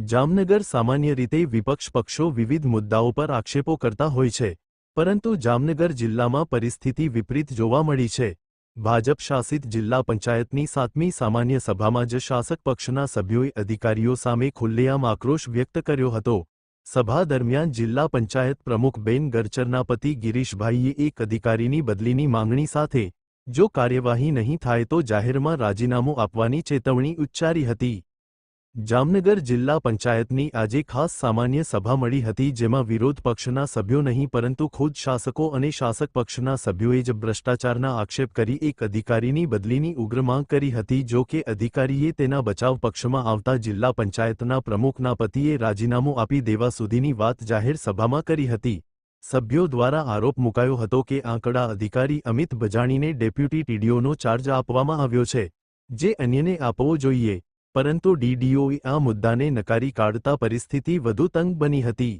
જામનગર સામાન્ય રીતે વિપક્ષ પક્ષો વિવિધ મુદ્દાઓ પર આક્ષેપો કરતા હોય છે, પરંતુ જામનગર જિલ્લામાં પરિસ્થિતિ વિપરીત જોવા મળી છે. ભાજપ શાસિત જિલ્લા પંચાયતની સાતમી સામાન્ય સભામાં જ શાસક પક્ષના સભ્યોએ અધિકારીઓ સામે ખુલ્લેઆમ આક્રોશ વ્યક્ત કર્યો હતો. સભા દરમિયાન જિલ્લા પંચાયત પ્રમુખ બેન ગરચરના પતિ ગિરીશભાઈએ એક અધિકારીની બદલીની માંગણી સાથે, જો કાર્યવાહી નહીં થાય તો જાહેરમાં રાજીનામું આપવાની ચેતવણી ઉચ્ચારી હતી. જામનગર જિલ્લા પંચાયતની આજે ખાસ સામાન્ય સભા મળી હતી જેમાં વિરોધ પક્ષના સભ્યો નહીં, પરંતુ ખુદ શાસકો અને શાસક પક્ષના સભ્યોએ જ ભ્રષ્ટાચારના આક્ષેપ કરી એક અધિકારીની બદલીની ઉગ્ર માંગ કરી હતી. જો કે અધિકારીએ તેના બચાવ પક્ષમાં આવતા જિલ્લા પંચાયતના પ્રમુખના પતિએ રાજીનામું આપી દેવા સુધીની વાત જાહેર સભામાં કરી હતી. સભ્યો દ્વારા આરોપ મુકાયો હતો કે આંકડા અધિકારી અમિત બજાણીને ડેપ્યુટી ટીડીઓનો ચાર્જ આપવામાં આવ્યો છે. જે અન્યને આપવો જોઈએ. પરંતુ ડીડીઓએ આ મુદ્દાને નકારી કાઢતા પરિસ્થિતિ વધુ તંગ બની હતી.